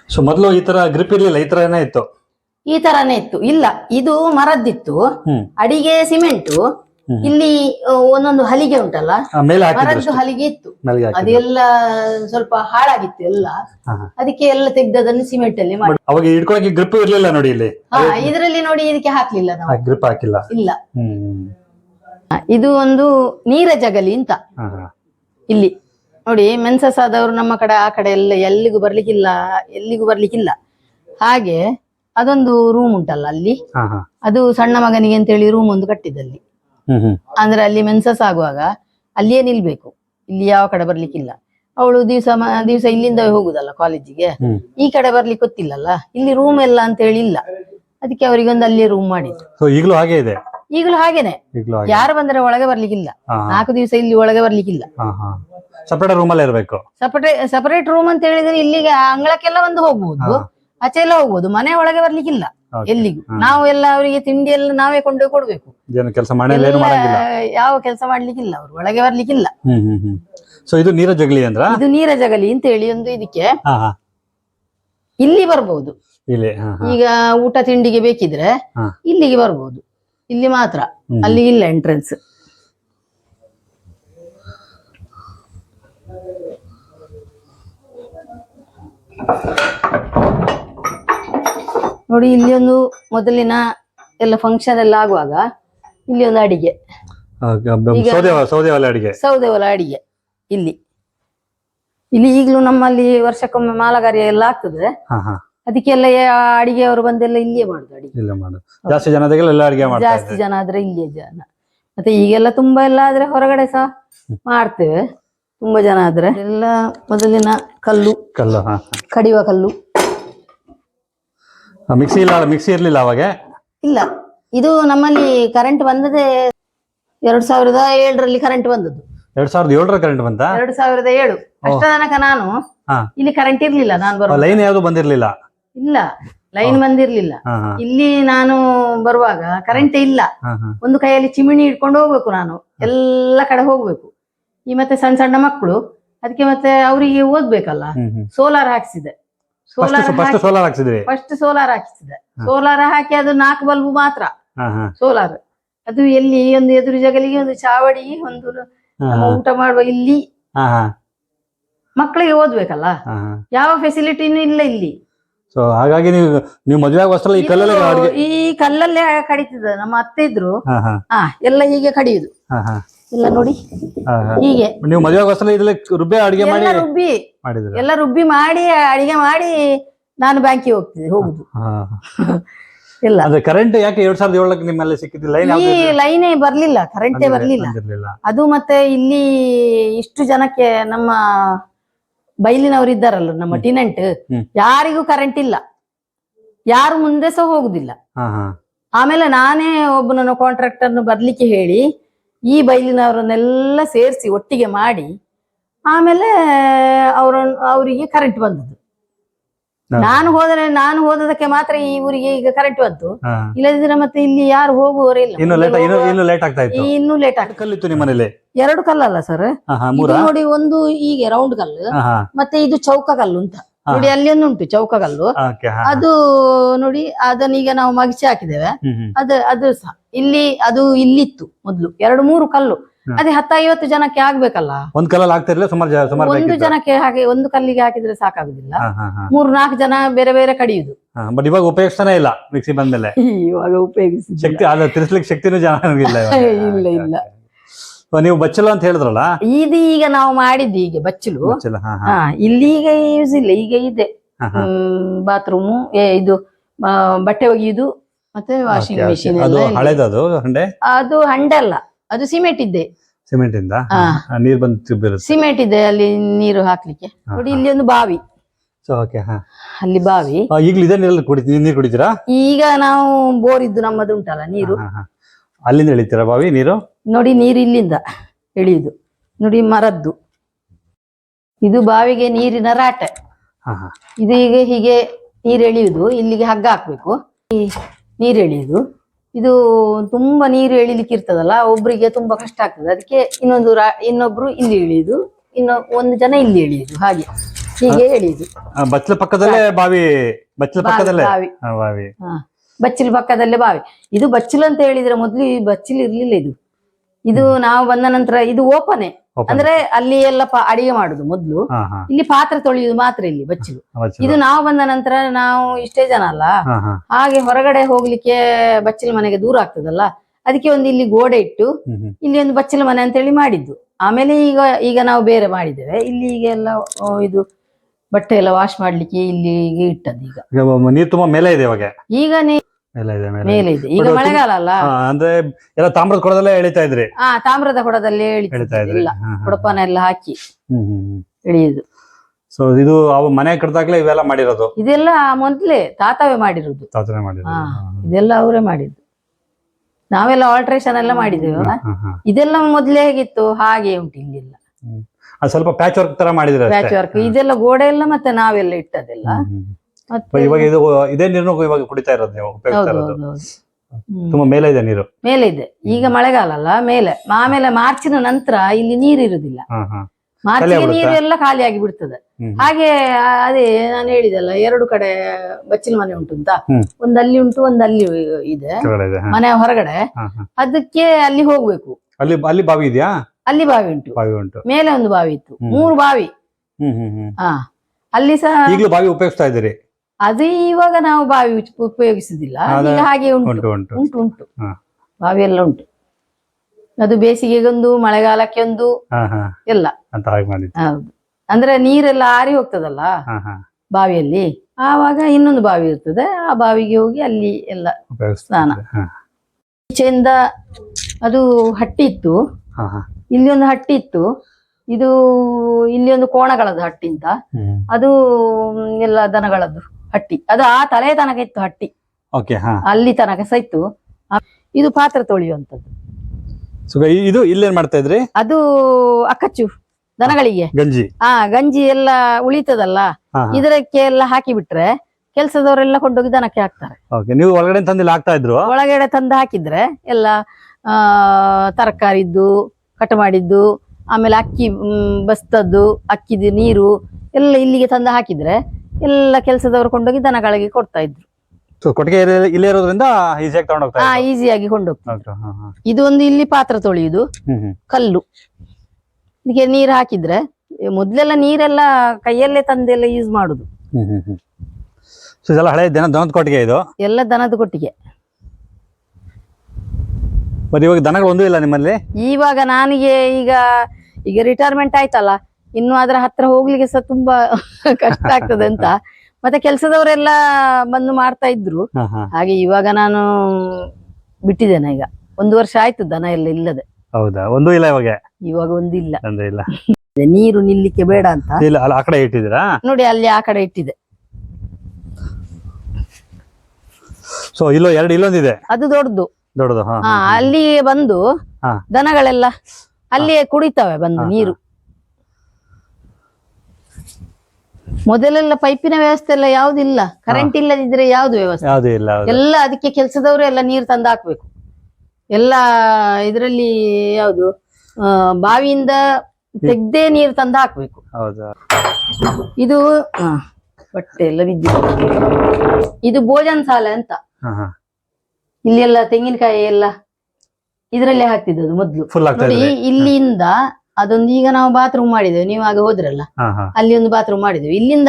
ಸೊ ಮೊದಲು ಈ ತರ ಗ್ರಿಪ್ ಇರ್ಲಿಲ್ಲ ಈ ತರನೇ ಇತ್ತು? ಈ ತರನೇ ಇತ್ತು. ಇಲ್ಲ ಇದು ಮರದ್ದಿತ್ತು. ಅಡಿಗೆ ಸಿಮೆಂಟು. ಇಲ್ಲಿ ಒಂದೊಂದು ಹಲಿಗೆ ಉಂಟಲ್ಲ? ಮರದ್ದು ಹಲಿಗೆ ಇತ್ತು. ಅದೆಲ್ಲ ಸ್ವಲ್ಪ ಹಾಳಾಗಿತ್ತು ಎಲ್ಲ. ಅದಕ್ಕೆ ಎಲ್ಲ ತೆಗ್ದದನ್ನು ಸಿಮೆಂಟ್ ಅಲ್ಲಿ ಮಾಡಿ ಅವಾಗ ಹಿಡ್ಕೊಳಕ್ಕೆ ಗ್ರಿಪ್ ಇರ್ಲಿಲ್ಲ ನೋಡಿ ಇಲ್ಲಿ. ಇದರಲ್ಲಿ ನೋಡಿ ಇದಕ್ಕೆ ಹಾಕ್ಲಿಲ್ಲ ನಾವು. ಗ್ರಿಪ್ ಹಾಕಿಲ್ಲ. ಇಲ್ಲ. ಇದು ಒಂದು ನೀರ ಜಗಲಿ ಅಂತ. ಇಲ್ಲಿ. ನೋಡಿ ಮೆನ್ಸಸ್ ಆದವರು ನಮ್ಮ ಕಡೆ ಆ ಕಡೆ ಎಲ್ಲ ಎಲ್ಲಿಗೂ ಬರ್ಲಿಕ್ಕಿಲ್ಲ ಎಲ್ಲಿಗೂ ಬರ್ಲಿಕ್ಕಿಲ್ಲ. ಹಾಗೆ ಅದೊಂದು ರೂಮ್ ಉಂಟಲ್ಲ ಅಲ್ಲಿ. ಅದು ಸಣ್ಣ ಮಗನಿಗೆ ಅಂತೇಳಿ ರೂಮ್ ಒಂದು ಕಟ್ಟಿದಲ್ಲಿ ಅಂದ್ರೆ ಅಲ್ಲಿ ಮೆನ್ಸಸ್ ಆಗುವಾಗ ಅಲ್ಲಿಯೇ ನಿಲ್ಬೇಕು. ಇಲ್ಲಿ ಯಾವ ಕಡೆ ಬರ್ಲಿಕ್ಕಿಲ್ಲ. ಅವಳು ದಿವಸ ದಿವಸ ಇಲ್ಲಿಂದ ಹೋಗುದಲ್ಲ ಕಾಲೇಜಿಗೆ. ಈ ಕಡೆ ಬರ್ಲಿಕ್ಕೆ ಗೊತ್ತಿಲ್ಲಲ್ಲ? ಇಲ್ಲಿ ರೂಮ್ ಎಲ್ಲ ಅಂತ ಹೇಳಿ ಇಲ್ಲ ಅದಕ್ಕೆ ಅವರಿಗೊಂದು ಅಲ್ಲಿ ರೂಮ್ ಮಾಡಿದ್ರು ಈಗಲೂ ಹಾಗೆ ಇದೆ? ಈಗಲೂ ಹಾಗೇನೆ. ಯಾರು ಬಂದ್ರೆ ಒಳಗೆ ಬರ್ಲಿಕ್ಕಿಲ್ಲ. ನಾಲ್ಕು ದಿವಸ ಇಲ್ಲಿ ಒಳಗೆ ಬರ್ಲಿಕ್ಕಿಲ್ಲ. ಸಪರೇಟ್ ರೂಮಲ್ಲೇ ಇರಬೇಕು? ಸಪರೇಟ್ ಸಪರೇಟ್ ರೂಮ್ ಅಂತ ಹೇಳಿದ್ರೆ ಇಲ್ಲಿಗೆ ಅಂಗಳಕ್ಕೆಲ್ಲ ಒಂದು ಹೋಗ್ಬಹುದು ಆಚೆ ಎಲ್ಲ ಹೋಗ್ಬಹುದು ಮನೆ ಒಳಗೆ ಬರ್ಲಿಕ್ಕಿಲ್ಲ. ಎಲ್ಲಿಗೂ. ನಾವು ಎಲ್ಲ ಅವರಿಗೆ ತಿಂಡಿ ಎಲ್ಲ ನಾವೇ ಕೊಂಡು ಕೊಡ್ಬೇಕು. ಯಾವ ಕೆಲಸ ಯಾವ ಕೆಲಸ ಮಾಡ್ಲಿಕ್ಕಿಲ್ಲ ಅವ್ರು ಒಳಗೆ ಬರ್ಲಿಕ್ಕಿಲ್ಲ. ಸೊ ಇದು ನೀರ ಜಗಲಿ ಅಂದ್ರ? ಇದು ನೀರ ಜಗಲಿ ಅಂತ ಹೇಳಿ ಒಂದು ಇದಕ್ಕೆ ಇಲ್ಲಿ ಬರ್ಬಹುದು ಈಗ ಊಟ ತಿಂಡಿಗೆ ಬೇಕಿದ್ರೆ ಇಲ್ಲಿಗೆ ಬರ್ಬಹುದು ಇಲ್ಲಿ ಮಾತ್ರ. ಅಲ್ಲಿ ಇಲ್ಲ ಎಂಟ್ರೆನ್ಸ್ ನೋಡಿ ಇಲ್ಲಿ ಒಂದು ಮೊದಲಿನ ಎಲ್ಲ ಫಂಕ್ಷನ್ ಎಲ್ಲ ಆಗುವಾಗ ಇಲ್ಲಿ ಒಂದು ಅಡಿಗೆ ಸೌದೆ ಒಲೆ ಅಡಿಗೆ. ಸೌದೆ ಒಲೆ ಅಡಿಗೆ ಇಲ್ಲಿ. ಇಲ್ಲಿ ಈಗಲೂ ನಮ್ಮಲ್ಲಿ ವರ್ಷಕ್ಕೊಮ್ಮೆ ಮಾಲಗಾರಿ ಎಲ್ಲ ಆಗ್ತದೆ. ಅದಕ್ಕೆಲ್ಲ ಅಡಿಗೆ ಅವರು ಬಂದೆಲ್ಲ ಇಲ್ಲಿಯೇ ಮಾಡುದು ಅಡಿಗೆ. ಜಾಸ್ತಿ ಜನದಾಗೆಲ್ಲ ಎಲ್ಲ ಅಡಿಗೆ ಮಾಡ್ತಾ ಜಾಸ್ತಿ ಜನ ಆದ್ರೆ ಇಲ್ಲಿಯೇ ಜನ. ಮತ್ತೆ ಈಗೆಲ್ಲ ತುಂಬಾ ಎಲ್ಲ ಆದ್ರೆ ಹೊರಗಡೆ ಸಹ ಮಾಡ್ತೇವೆ. ತುಂಬಾ ಜನ ಆದ್ರೆ. ಎಲ್ಲ ಮೊದಲಿನ ಕಲ್ಲು. ಕಲ್ಲು ಕಡಿಯುವ ಕಲ್ಲು. ಮಿಕ್ಸಿ ಇಲ್ಲ ಮಿಕ್ಸಿ ಇರ್ಲಿಲ್ಲ ಅವಾಗ? ಇಲ್ಲ. ಇದು ನಮ್ಮಲ್ಲಿ ಕರೆಂಟ್ ಬಂದದೆ ಎರಡ್ ಸಾವಿರದ ಏಳರಲ್ಲಿ ಕರೆಂಟ್ ಬಂದದ್ದು. ಎರಡ್ ಸಾವಿರದ ಏಳರ ಕರೆಂಟ್ ಬಂತ? ಎರಡ್ ಸಾವಿರದ ಏಳು. ಅಷ್ಟ ತನಕ ನಾನು ಹಾ. ಇಲ್ಲಿ ಕರೆಂಟ್ ಇರ್ಲಿಲ್ಲ ನಾನು ಬರುವ ಲೈನ್ ಯಾವ್ದು ಬಂದಿರ್ಲಿಲ್ಲ? ಇಲ್ಲ. ಲೈನ್ ಬಂದಿರ್ಲಿಲ್ಲ. ಹಾ ಹಾ. ಇಲ್ಲಿ ನಾನು ಬರುವಾಗ ಕರೆಂಟ್ ಇಲ್ಲ. ಹಾ ಹಾ. ಒಂದು ಕೈಯಲ್ಲಿ ಚಿಮಿಣಿ ಇಟ್ಕೊಂಡು ಹೋಗ್ಬೇಕು ನಾನು. ಎಲ್ಲ ಕಡೆ ಹೋಗ್ಬೇಕು. ಈ ಮತ್ತೆ ಸಣ್ಣ ಸಣ್ಣ ಮಕ್ಕಳು ಅದಕ್ಕೆ ಮತ್ತೆ ಅವರಿಗೆ ಓದ್ಬೇಕಲ್ಲ. ಹ್ಮ್ ಹ್ಮ್. ಸೋಲಾರ್ ಹಾಕ್ಸಿದೆ. ಫಸ್ಟ್ ಸೋಲಾರ್ ಹಾಕ್ಸಿದ್ರಿ. ಫಸ್ಟ್ ಸೋಲಾರ್ ಹಾಕಿಸಿದೆ. ಸೋಲಾರ್ ಹಾಕಿ ಅದು ನಾಲ್ಕು ಬಲ್ಬ್ ಮಾತ್ರ. ಸೋಲಾರ್ ಅದು ಎಲ್ಲಿ ಒಂದು ಎದುರು ಜಗಲಿಗೆ ಒಂದು ಚಾವಡಿ ಒಂದು ಊಟ ಮಾಡುವ ಇಲ್ಲಿ. ಮಕ್ಕಳಿಗೆ ಓದ್ಬೇಕಲ್ಲ? ಯಾವ ಫೆಸಿಲಿಟಿನೂ ಇಲ್ಲ ಇಲ್ಲಿ. ಸೊ ಹಾಗಾಗಿ ನೀವು ನೀವು ಮದುವೆ ಆಗುವಷ್ಟರಲ್ಲಿ ಈ ಕಲ್ಲಲ್ಲೇ ಈ ಕಲ್ಲಲ್ಲೇ ಕಡಿತಿದ್ದ ನಮ್ಮ ಅತ್ತೆ ಇದ್ರು. ಎಲ್ಲ ಹೀಗೆ ಕಡಿಯುದು. ಹಾ ನೋಡಿ ಹೀಗೆ. ನೀವು ಮದುವೆ ರುಬ್ಬೆ ಅಡಿಗೆ ಮಾಡಿ ಎಲ್ಲ ರುಬ್ಬಿ. ಮಾಡಿದ್ರ ಎಲ್ಲ ರುಬ್ಬಿ ಮಾಡಿ ಅಡಿಗೆ ಮಾಡಿ ನಾನು ಬ್ಯಾಂಕಿಗೆ ಹೋಗ್ತಿದ್ದೆ ಹೋಗುದು. (laughs) ಇಲ್ಲ. ಅದು ಕರೆಂಟ್ ಯಾಕೆ ಎರಡ್ ಸಾವಿರದ ಏಳಕ್ಕೆ ನಿಮ್ಮಲ್ಲಿ ಸಿಕ್ಕಿದ್ದು ಲೈನ್ ಈ ಲೈನೇ ಬರ್ಲಿಲ್ಲ ಕರೆಂಟೇ ಬರ್ಲಿಲ್ಲ. ಅದು ಮತ್ತೆ ಇಲ್ಲಿ ಇಷ್ಟು ಜನಕ್ಕೆ ನಮ್ಮ ಬೈಲಿನವರು ಇದ್ದಾರಲ್ಲ ನಮ್ಮ ಟಿನೆಂಟ್ ಯಾರಿಗೂ ಕರೆಂಟ್ ಇಲ್ಲ. ಯಾರು ಮುಂದೆ ಸಹ ಹೋಗುದಿಲ್ಲ. ಆಮೇಲೆ ನಾನೇ ಒಬ್ಬನನ್ನು ಕಾಂಟ್ರಾಕ್ಟರ್ ಬರ್ಲಿಕ್ಕೆ ಹೇಳಿ ಈ ಬೈಲಿನವರನ್ನೆಲ್ಲ ಸೇರಿಸಿ ಒಟ್ಟಿಗೆ ಮಾಡಿ ಆಮೇಲೆ ಅವರ ಅವರಿಗೆ ಕರೆಂಟ್ ಬಂದದ್ದು. ನಾನು ಹೋದರೆ ನಾನು ಹೋದದಕ್ಕೆ ಮಾತ್ರ ಈ ಊರಿಗೆ ಈಗ ಕರೆಂಟ್ ಬಂತು. ಇಲ್ಲದಿದ್ರೆ ಮತ್ತೆ ಇಲ್ಲಿ ಯಾರು ಹೋಗುವವರೇ ಇಲ್ಲ. ಇನ್ನು ಲೇಟ್ ಇನ್ನು ಆಗ್ತಾ ಇನ್ನೂ ಲೇಟ್ ಆಗ್ತದೆ ಕಲ್ಲಿತ್ತು ನಿಮ್ಮ ಮನೇಲಿ ಎರಡು ಕಲ್ಲಲ್ಲ ಸರ್. ನೋಡಿ ಒಂದು ಹೀಗೆ ರೌಂಡ್ ಕಲ್ಲು. ಮತ್ತೆ ಇದು ಚೌಕ ಕಲ್ಲು ಅಂತ. ನೋಡಿ ಅಲ್ಲಿ ಒಂದು ಉಂಟು ಚೌಕಗಲ್ಲು. ಅದು ನೋಡಿ ಅದನ್ನೀಗ ನಾವು ಮಗಿಸಿ ಹಾಕಿದ್ದೇವೆ. ಅದು ಅದು ಸಹ. ಇಲ್ಲಿ ಅದು ಇಲ್ಲಿತ್ತು ಮೊದ್ಲು. ಎರಡು ಮೂರು ಕಲ್ಲು. ಅದೇ ಹತ್ತೈವತ್ತು ಜನಕ್ಕೆ ಆಗ್ಬೇಕಲ್ಲ? ಒಂದ್ ಕಲ್ಲಲ್ಲಿ ಆಗ್ತಾ ಇರ್ಲಿಲ್ಲ ಸುಮಾರು ಒಂದು ಜನಕ್ಕೆ ಹಾಗೆ ಒಂದು ಕಲ್ಲಿಗೆ ಹಾಕಿದ್ರೆ ಸಾಕಾಗುದಿಲ್ಲ. ಮೂರು ನಾಲ್ಕು ಜನ ಬೇರೆ ಬೇರೆ ಕಡಿಯುದು. ಬಟ್ ಇವಾಗ ಉಪಯೋಗಿಸ್ತಾನೆ ಇಲ್ಲ ಮಿಕ್ಸಿ ಬಂದ್ಮೇಲೆ. (laughs) ಇವಾಗ ಉಪಯೋಗಿಸಿ ಶಕ್ತಿ ಅದ ತಿರ್ಸ್ಲಿಕ್ಕೆ ಶಕ್ತಿನೂ ಜನ (laughs) ಇಲ್ಲ. ಇಲ್ಲ, ಇಲ್ಲ. ನೀವು ಬಚ್ಚಲ ಅಂತ ಹೇಳಿದ್ರಲ್ಲ? ಇದು ಈಗ ನಾವು ಮಾಡಿದ್ದು ಈಗ ಬಚ್ಚಲು. ಬಚ್ಚಲ ಹಾ ಹಾ. ಹಾ ಇಲ್ಲಿ ಈಗ ಯೂಸ್ ಇಲ್ಲ ಈಗ ಇದೆ. ಬಾತ್ರೂಮ್ ಹಾ. ಬಾತ್ರೂಮು ಇದು ಆ, ಬಟ್ಟೆ ಒಗೆಯುದು ಮತ್ತೆ ವಾಷಿಂಗ್ Okay, okay. ಮಿಷಿನ್ ಅದು ಎಲ್ಲ ಇಲ್ಲಿ. ಹಳೇದದು ಹಂಡೆ? ಅದು ಹಂಡೆ ಅಲ್ಲ ಅದು ಸಿಮೆಂಟ್ ಇದೆ ಸಿಮೆಂಟ್ ಇಂದ? ಹಾ. ಹಾ, ನೀರ್ ಬಂದು ಸಿಮೆಂಟ್ ಇದೆ ಅಲ್ಲಿ ನೀರು ಹಾಕ್ಲಿಕ್ಕೆ. ಹಾ, ನೋಡಿ ಇಲ್ಲಿ ಒಂದು ಬಾವಿ. ಸೊ ಓಕೆ ಹಾ. ಅಲ್ಲಿ ಬಾವಿ. ಈಗಲೂ ಇದೇ ನೀರಲ್ಲಿ ನೀರು ಕುಡಿತೀರಾ? ಈಗ ನಾವು ಬೋರ್ ಇದ್ದು ನಮ್ಮದು ಉಂಟಲ್ಲ ನೀರು. ಹಾ, ಹಾ. ಅಲ್ಲಿಂದ ಇಳಿತೀರಾ ಬಾವಿ ನೀರು? ನೋಡಿ ನೀರು ಇಲ್ಲಿಂದ ಎಳಿಯುದು. ನೋಡಿ ಮರದ್ದು. ಇದು ಬಾವಿಗೆ ನೀರಿನ ರಾಟೆ. ಹಾ ಹಾ. ಇದು ಈಗ ಹೀಗೆ ನೀರು ಎಳೆಯುವುದು ಇಲ್ಲಿಗೆ ಹಗ್ಗ ಹಾಕ್ಬೇಕು. ಈ ನೀರು ಎಳೆಯುದು. ಇದು ತುಂಬಾ ನೀರು ಎಳಿಲಿಕ್ಕೆ ಇರ್ತದಲ್ಲ ಒಬ್ರಿಗೆ ತುಂಬಾ ಕಷ್ಟ ಆಗ್ತದೆ. ಅದಕ್ಕೆ ಇನ್ನೊಂದು ರಾ ಇನ್ನೊಬ್ರು ಇಲ್ಲಿ ಎಳೆಯುದು. ಇನ್ನು ಒಂದು ಜನ ಇಲ್ಲಿ ಎಳೆಯುದು. ಹಾಗೆ. ಹೀಗೆ ಎಳೆಯುದು. ಆ, ಬಚ್ಚಲ ಪಕ್ಕದಲ್ಲೇ ಬಾವಿ ಬಚ್ಚಲ ಪಕ್ಕದಲ್ಲೇ? ಬಾವಿ. ಬಾವಿ. ಹಾ. ಬಚ್ಚಿಲು ಪಕ್ಕದಲ್ಲೇ ಬಾವಿ. ಇದು ಬಚ್ಚಿಲ್ ಅಂತ ಹೇಳಿದ್ರೆ ಮೊದ್ಲು ಈ ಬಚ್ಚಿಲು ಇರ್ಲಿಲ್ಲ ಇದು. ಇದು ನಾವು ಬಂದ ನಂತರ ಇದು ಓಪನೆ. ಅಂದ್ರೆ ಅಲ್ಲಿ ಎಲ್ಲ ಅಡಿಗೆ ಮಾಡುದು ಮೊದ್ಲು. ಇಲ್ಲಿ ಪಾತ್ರೆ ತೊಳೆಯುದು ಮಾತ್ರ ಇಲ್ಲಿ ಬಚ್ಚಿಲು. ಇದು ನಾವು ಬಂದ ನಂತರ ನಾವು ಇಷ್ಟೇ ಜನ ಅಲ್ಲ. ಹಾಗೆ ಹೊರಗಡೆ ಹೋಗ್ಲಿಕ್ಕೆ ಬಚ್ಚಲ ಮನೆಗೆ ದೂರ ಆಗ್ತದಲ್ಲ. ಅದಕ್ಕೆ ಒಂದು ಇಲ್ಲಿ ಗೋಡೆ ಇಟ್ಟು ಇಲ್ಲಿ ಒಂದು ಬಚ್ಚಲ ಮನೆ ಅಂತ ಹೇಳಿ ಮಾಡಿದ್ದು. ಆಮೇಲೆ ಈಗ ಈಗ ನಾವು ಬೇರೆ ಮಾಡಿದ್ದೇವೆ. ಇಲ್ಲಿ ಈಗ ಎಲ್ಲ ಇದು ಬಟ್ಟೆ ಎಲ್ಲ ವಾಶ್ ಮಾಡ್ಲಿಕ್ಕೆ ಇಲ್ಲಿ ಇಟ್ಟದ್ದು ಈಗ ನೀರು ತುಂಬಾ ಮೇಲೆ ಇದೆ ಇವಾಗ. ಈಗ ನೀ ಮೇಲೆ ಇದೆ ಮೇಲೆ ಮೇಲೆ ಇದೆ. ಈಗ ಮಳೆಗಾಲ ಅಲ್ಲ? ಅಂದ್ರೆ ಎಲ್ಲ ತಾಮ್ರದ ಕೊಡದಲ್ಲೇ ಎಳಿತಾ ಇದ್ರಿ? ಹಾ ತಾಮ್ರದ ಕೊಡದಲ್ಲಿ ಎಳಿತಾ ಇದ್ರಿ. ಕೊಡಪನೆಲ್ಲ ಹಾಕಿ ಎಳಿಯುದು. ಸೊ ಇದು ಅವು ಮನೆ ಕಟ್ದಾಗ್ಲೇ ಇವೆಲ್ಲ ಮಾಡಿರೋದು? ಇದೆಲ್ಲ ಮೊದ್ಲೇ ತಾತವೇ ಮಾಡಿರೋದು. ತಾತನೇ ಮಾಡಿರೋದು. ಇದೆಲ್ಲ ಅವರೇ ಮಾಡಿದ್ದು. ನಾವೆಲ್ಲ ಆಲ್ಟ್ರೇಷನ್ ಎಲ್ಲ ಮಾಡಿದ್ದೇವೆ. ಇದೆಲ್ಲ ಮೊದ್ಲೇ ಹೇಗಿತ್ತು? ಹಾಗೆ ಉಂಟು ಇಲ್ಲಿಲ್ಲ ಸ್ವಲ್ಪ ಪ್ಯಾಚ್ ವರ್ಕ್ ತರ ಮಾಡಿದ್ರೆ. ಪ್ಯಾಚ್ ವರ್ಕ್ ಇದೆಲ್ಲ ಗೋಡೆ ಎಲ್ಲ ಮತ್ತೆ ನಾವೆಲ್ಲ ಇಟ್ಟದೆಲ್ಲ ಇವಾಗ ಇದು ಇದೇ ನೀರು ಇವಾಗ ಕುಡಿತಾ ಇರೋದು ನೀವು ಉಪಯೋಗಿಸ್ತಾ ಇರೋದು. ತುಂಬಾ ಮೇಲೆ ಇದೆ ನೀರು. ಮೇಲೆ ಇದೆ. ಈಗ ಮಳೆಗಾಲ ಅಲ್ಲ ಮೇಲೆ. ಆಮೇಲೆ ಮಾರ್ಚಿನ ನಂತರ ಇಲ್ಲಿ ನೀರು ಇರುದಿಲ್ಲ. ಮಾರ್ಚಿಗೆ? ನೀರು ಎಲ್ಲ ಖಾಲಿಯಾಗಿ ಬಿಡ್ತದೆ ಹಾಗೆ ಅದೇ ನಾನು ಹೇಳಿದಲ್ಲ ಎರಡು ಕಡೆ ಬಚ್ಚಿನ ಮನೆ ಉಂಟು ಅಂತ. ಒಂದ್ ಅಲ್ಲಿ ಉಂಟು ಒಂದ್ ಅಲ್ಲಿ ಇದೆ. ಮನೆ ಹೊರಗಡೆ. ಅದಕ್ಕೆ ಅಲ್ಲಿ ಹೋಗ್ಬೇಕು. ಅಲ್ಲಿ ಅಲ್ಲಿ ಬಾವಿ ಇದೆಯಾ? ಅಲ್ಲಿ ಬಾವಿ ಉಂಟು. ಬಾವಿ ಉಂಟು. ಮೇಲೆ ಒಂದು ಬಾವಿ ಇತ್ತು. ಮೂರು ಬಾವಿ. ಹ್ಮ್ ಹ್ಮ್ ಹ್ಮ್. ಹಾ. ಅಲ್ಲಿ ಸಹ ಈಗಲೂ ಬಾವಿ ಉಪಯೋಗಿಸ್ತಾ ಇದ್ದೀರಿ? ಅದು ಇವಾಗ ನಾವು ಬಾವಿ ಉಪಯೋಗಿಸುದಿಲ್ಲ. ಈಗ ಹಾಗೆ ಉಂಟು. ಉಂಟು ಉಂಟು. ಬಾವಿ ಎಲ್ಲ ಉಂಟು. ಅದು ಬೇಸಿಗೆಗೊಂದು ಮಳೆಗಾಲಕ್ಕೆ ಒಂದು ಎಲ್ಲ. ಹೌದು. ಅಂದ್ರೆ ನೀರೆಲ್ಲ ಆರಿ ಹೋಗ್ತದಲ್ಲ? ಬಾವಿಯಲ್ಲಿ. ಆವಾಗ ಇನ್ನೊಂದು ಬಾವಿ ಇರ್ತದೆ. ಆ ಬಾವಿಗೆ ಹೋಗಿ ಅಲ್ಲಿ ಎಲ್ಲ ಸ್ನಾನ. ಈಚೆಯಿಂದ ಅದು ಹಟ್ಟಿ ಇತ್ತು. ಇಲ್ಲಿ ಒಂದು ಹಟ್ಟಿ ಇತ್ತು. ಇದು ಇಲ್ಲಿ ಒಂದು ಕೋಣಗಳದ್ದು ಹಟ್ಟಿ ಅಂತ. ಅದು ಎಲ್ಲ ದನಗಳದ್ದು. ಹಟ್ಟಿ. ಅದು ಆ ತಲೆ ತನಕ ಇತ್ತು ಹಟ್ಟಿ. ಓಕೆ ಹಾ. ಅಲ್ಲಿ ತನಕ ಸಹ ಇತ್ತು. ಆ- ಇದು ಪಾತ್ರೆ ತೊಳೆಯುವಂಥದ್ದು. ಸೊ ಇದು ಇಲ್ಲೇನ್ ಮಾಡ್ತಾ ಇದ್ರಿ? ಅದು ಅಕ್ಕಚ್ಚು ದನಗಳಿಗೆ. ಗಂಜಿ. ಆ ಗಂಜಿ ಎಲ್ಲ ಉಳಿತದಲ್ಲ? ಹಾ ಇದಕ್ಕೆ ಎಲ್ಲ ಹಾಕಿ ಬಿಟ್ರೆ ಕೆಲಸದವರೆಲ್ಲ ಕೊಂಡೋಗಿ ದನಕ್ಕೆ ಹಾಕ್ತಾರೆ. ಓಕೆ ನೀವು ಒಳಗಡೆ ತಂದಿಲ್ಲ ಹಾಕ್ತಾ ಇದ್ರು? ಒಳಗಡೆ ತಂದು ಹಾಕಿದ್ರೆ ಎಲ್ಲ ಆ ತರಕಾರಿದ್ದು ಕಟ್ ಮಾಡಿದ್ದು ಆಮೇಲೆ ಅಕ್ಕಿ ಮ್, ಬಸ್ತದ್ದು ಅಕ್ಕಿದು ನೀರು ಎಲ್ಲ ಇಲ್ಲಿಗೆ ತಂದು ಹಾಕಿದ್ರೆ ಎಲ್ಲ ಕೆಲಸದವರು ಕೊಂಡೋಗಿ ದನಗಳಿಗೆ ಕೊಡ್ತಾ ಇದ್ರು. ಕೊಟ್ಟಿಗೆ ಇಲ್ಲೇ- ಇರೋದ್ರಿಂದ ಈಸಿಯಾಗಿ ಹಾ. ಈಸಿಯಾಗಿ ಕೊಂಡೋಗ್ತಾರೆ. ಇದು ಒಂದು ಇಲ್ಲಿ ಪಾತ್ರ ತೊಳೆಯುದು. ಕಲ್ಲು. ಇದಕ್ಕೆ ನೀರು ಹಾಕಿದ್ರೆ ಮೊದ್ಲೆಲ್ಲ ನೀರೆಲ್ಲ ಕೈಯಲ್ಲೇ ತಂದೆಲ್ಲ ಯೂಸ್ ಮಾಡುದು. ಇದೆಲ್ಲ ಹಳೆ ದನ ದನದ ಕೊಟ್ಟಿಗೆ ಇದು? ಎಲ್ಲ ದನದ ಕೊಟ್ಟಿಗೆ. ಮತ್ತೆ ಇವಾಗ ದನಗಳು ಒಂದೂ ಇಲ್ಲ ನಿಮ್ಮಲ್ಲಿ? ಇವಾಗ ನನಗೆ ಈಗ ಈಗ ರಿಟೈರ್ಮೆಂಟ್ ಆಯ್ತಲ್ಲ ಇನ್ನು ಅದರ ಹತ್ರ ಹೋಗ್ಲಿಕ್ಕೆ ಸಹ ತುಂಬಾ (laughs) ಕಷ್ಟ ಆಗ್ತದೆ ಅಂತ. ಮತ್ತೆ ಕೆಲಸದವರೆಲ್ಲ ಬಂದು ಮಾಡ್ತಾ ಇದ್ರು. ಹಾಗೆ ಇವಾಗ ನಾನು ಬಿಟ್ಟಿದ್ದೇನೆ ಈಗ. ಒಂದು ವರ್ಷ ಆಯ್ತು ದನ ಎಲ್ಲ ಇಲ್ಲದೆ. ಹೌದಾ? ಒಂದು ಇಲ್ಲ ಇವಾಗ? ಇವಾಗ ಒಂದಿಲ್ಲ ಅಂದ್ರೆ ಇಲ್ಲ. ನೀರು ನಿಲ್ಲಿಕ್ಕೆ ಬೇಡ ಅಂತ. ಇಲ್ಲ ಅಲ್ಲ ಆ ಕಡೆ ಇಟ್ಟಿದ್ದೀರಾ? ನೋಡಿ ಅಲ್ಲಿ ಆ ಕಡೆ ಇಟ್ಟಿದೆ. ಸೊ ಇಲ್ಲೋ ಎರಡು ಇಲ್ಲೊಂದಿದೆ? ಅದು ದೊಡ್ಡದು. ದೊಡ್ಡದು ಹಾ ಅಲ್ಲಿ ಬಂದು. ದನಗಳೆಲ್ಲ ಅಲ್ಲಿಯೇ ಕುಡಿತವೆ ಬಂದು. ನೀರು. ಮೊದಲೆಲ್ಲ ಪೈಪಿನ ವ್ಯವಸ್ಥೆ ಎಲ್ಲ ಯಾವ್ದಿಲ್ಲ. ಕರೆಂಟ್ ಇಲ್ಲದಿದ್ರೆ ಯಾವ್ದು ವ್ಯವಸ್ಥೆ? ಯಾವ್ದು ಇಲ್ಲ ಹೌದು ಎಲ್ಲ ಅದಕ್ಕೆ ಕೆಲಸದವರು ಎಲ್ಲ ನೀರು ತಂದು ಹಾಕ್ಬೇಕು. ಎಲ್ಲ ಇದರಲ್ಲಿ ಯಾವುದು? ಆ, ಬಾವಿಯಿಂದ ತೆಗ್ದೇ ನೀರು ತಂದು ಹಾಕ್ಬೇಕು. ಹೌದು. ಇದು ಆ, ಬಟ್ಟೆ ಎಲ್ಲ ಬಿದ್ದಿದೆ. ಇದು ಭೋಜನ ಸಾಲ ಅಂತ. ಹಾ ಹಾ. ಇಲ್ಲಿ ಎಲ್ಲ ತೆಂಗಿನಕಾಯಿ ಎಲ್ಲ ಇದರಲ್ಲೇ ಹಾಕ್ತಿದ್ದದು ಮೊದ್ಲು. ಫುಲ್ ಆಗ್ತಾ ನೋಡಿ ಇದೆ ಇಲ್ಲಿಂದ ಅದೊಂದು ಈಗ ನಾವು ಬಾತ್ರೂಮ್ ಮಾಡಿದ್ದೇವೆ. ನೀವು ಆಗ ಹೋದ್ರಲ್ಲ? ಹಾ ಹಾ. ಅಲ್ಲಿ ಒಂದು ಬಾತ್ರೂಮ್ ಮಾಡಿದ್ದೇವೆ. ಇಲ್ಲಿಂದ